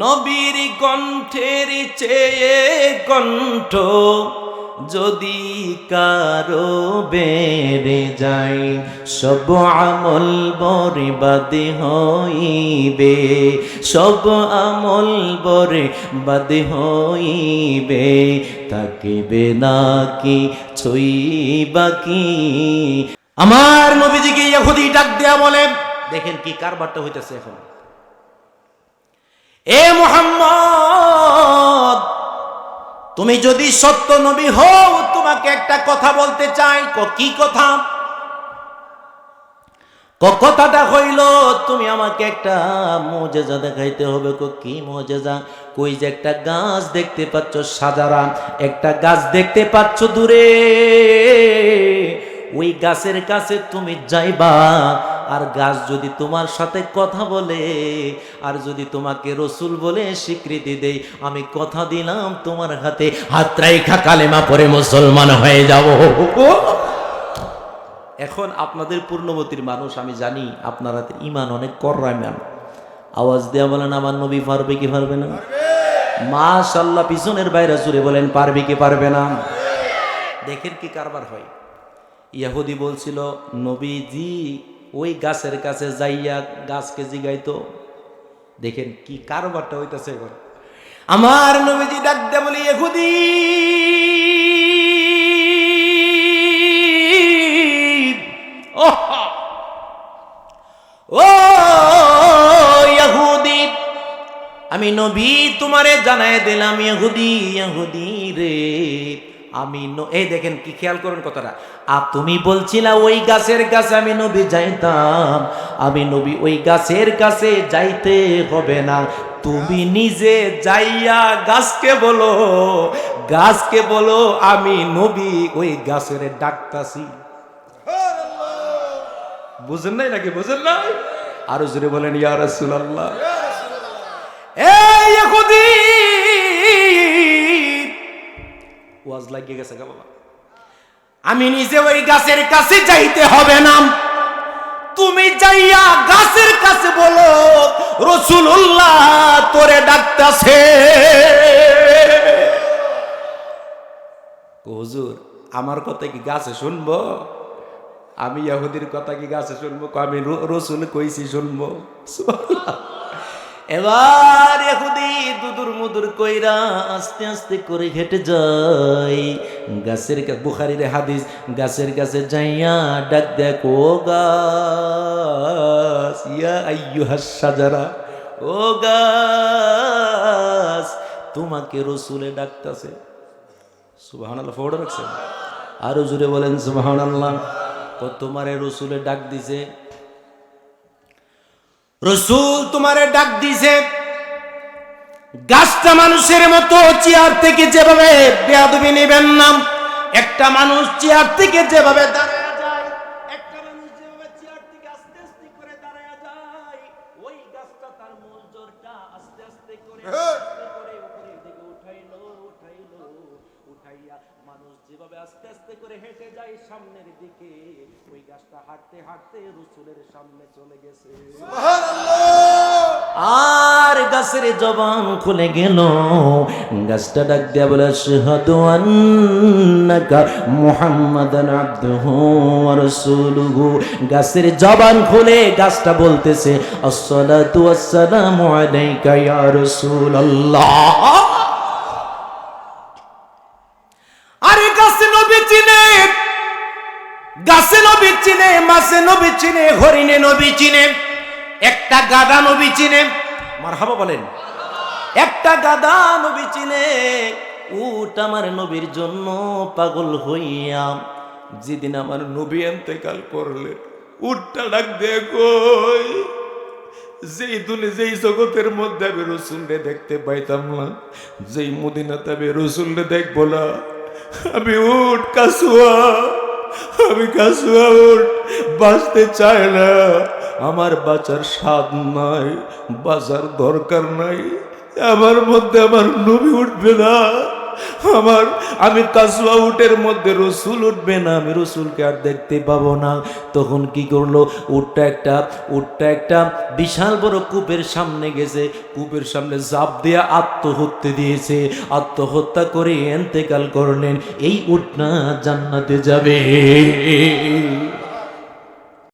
নবীর কণ্ঠের চেয়ে কণ্ঠ যদি কারও বেড়ে যায়, সব আমল বরবাদ হইবে, সব আমল বরে বাদ হইবে, থাকিবে নাকি ছুই বাকি আমার নবীজিকে ইহুদি ডাক দেয়া বলে, দেখেন কি কারবারটা হইতেছে এখন। এ মোহাম্মদ, তুমি যদি সত্য নবী হও, তোমাকে একটা কথা বলতে চাই। ক কথা? কথাটা হইল, তুমি আমাকে একটা মজেজা দেখাইতে হবে। ক কি মজেজা? কই যে একটা গাছ দেখতে পাচ্ছ সাজারা। একটা গাছ দেখতে পাচ্ছ দূরে। ওই গাছের কাছে তুমি যাইবা। আর গাছ যদি তোমার সাথে কথা বলে, আর যদি তোমাকে রসুল বলে স্বীকৃতি দেই, আমি কথা দিলাম তোমার হাতে, হাত রাইখা কালেমা পরে মুসলমান হয়ে যাব। এখন আপনাদের পূর্ণবতীর মানুষ, আমি জানি আপনার হাতে ইমান অনেক কররাইমান আওয়াজ দেওয়া বলেন, আমার নবী পারবে কি পারবে না? মা মাশাল্লাহ পিছনের বাইরে জুড়ে বলেন, পারবে কি পারবে না? দেখেন কি কারবার হয়। ইয়াহুদি বলছিল, নবীজি ওই গাছের কাছে যাইয়া গাছকে জিগাইতো। দেখেন কি কারবারটা হইতাছে এখন আমার নবীজি ডাক দে বলি, ইহুদি ও ও ইহুদি, আমি নবী তোমারে জানাই দিলাম, ইহুদি ইহুদি রে। আমি এই দেখেন কি খেয়াল করুন কথাটা। আর তুমি বলছিলা ওই গাছের কাছে আমি নবী যাইতাম। আমি নবী ওই গাছের কাছে যাইতে হবে না। তুমি নিজে যাইয়া গাছকে বলো গাছকে বলো আমি নবী ওই গাছের ডাকতাছি। বুঝেন নাই নাকি? বুঝেন নাই? আরও জোরে বলেন ইয়া রাসূলুল্লাহ। এই ইহুদি ওয়াজ লাগিয়ে গেছে গা বাবা। আমি নিজে ওই গাছের কাছে যাইতে হবে না। তুমি যাইয়া গাছের কাছে বলো রসুল্লাহ তোরে ডাকতাছে। হুজুর, আমার কথা কি গাছে শুনব? আমি ইয়াহুদির কথা কি গাছে শুনব? আমি রসুল কইছি শুনব। এবার ইহুদি দুদুর মুদুর কইরা আস্তে আস্তে করে হেঁটে যায়। গাছের বুখারীর হাদিস, গাছের কাছে যাইয়া ডাক দেখো গাছ, ইয়া আইয়ুহাস সাজারা ও গাছ, তোমাকে রসুলে ডাকতাছে। সুবহানাল্লাহ, ফোড় রাখছেন? আরও জুড়ে বলেন সুবহানাল্লাহ। ও তোমারে রসুলে ডাক দিছে? রসুল তোমারে ডাক দিছে গাছটা মানুষের মতো চেয়ার থেকে যেভাবে বেয়াদবি নেবেন নাম একটা মানুষ চেয়ার থেকে যেভাবে দাঁড়ায় যেভাবে আস্তে আস্তে করে হেঁটে যায় সামনের দিকে ওই গাছটা হাঁটতে হাঁটতে রসুলের সামনে চলে গেছে। আর গাছের জবান খুলে গেল। গাছটা ডাক দেয়া বলে শাহাদু আন্নাকা মুহাম্মাদান আবদুহু ওয়া রাসূলুহু। গাছের জবান খুলে গাছটা বলতেছে আসসালাতু ওয়াসসালামু আলাইকা ইয়া রাসূলুল্লাহ আরে গাছে নবী চিনে গাছে নবী চিনে মাছে নবী চিনে, হরিণে নবী চিনে, একটা গাদা নবী চিনে, মারহাবা বলেন, একটা গাদা নবী চিনে, উট আমার নবীর জন্য পাগল হইয়া যেদিন আমার নবী এতেকাল করলে, উটটা ডাক দে কই, যেই দুলে যেই জগতের মধ্যে আমি রসুলরে দেখতে পাইতাম না, যেই মদিনাতে আমি রসুলরে দেখব না, আমি উঠ কাসুয়া আমি বাঁচতে চাই না। আমার বাঁচার স্বাদ নাই, বাঁচার দরকার নাই। আমার মধ্যে আমার নবী উঠবে না। আমার, আমি কাসুয়া উটের মধ্যে রসুল উঠবে না, আমি রসুলকে আর দেখতে পাবো না। তখন কি করল? উটটা একটা উটটা একটা বিশাল বড় কূপের সামনে গেছে। কূপের সামনে জাপ দিয়ে আত্মহত্যা দিয়েছে। আত্মহত্যা করে এন্তেকাল করলেন, এই উটনা জান্নাতে যাবে।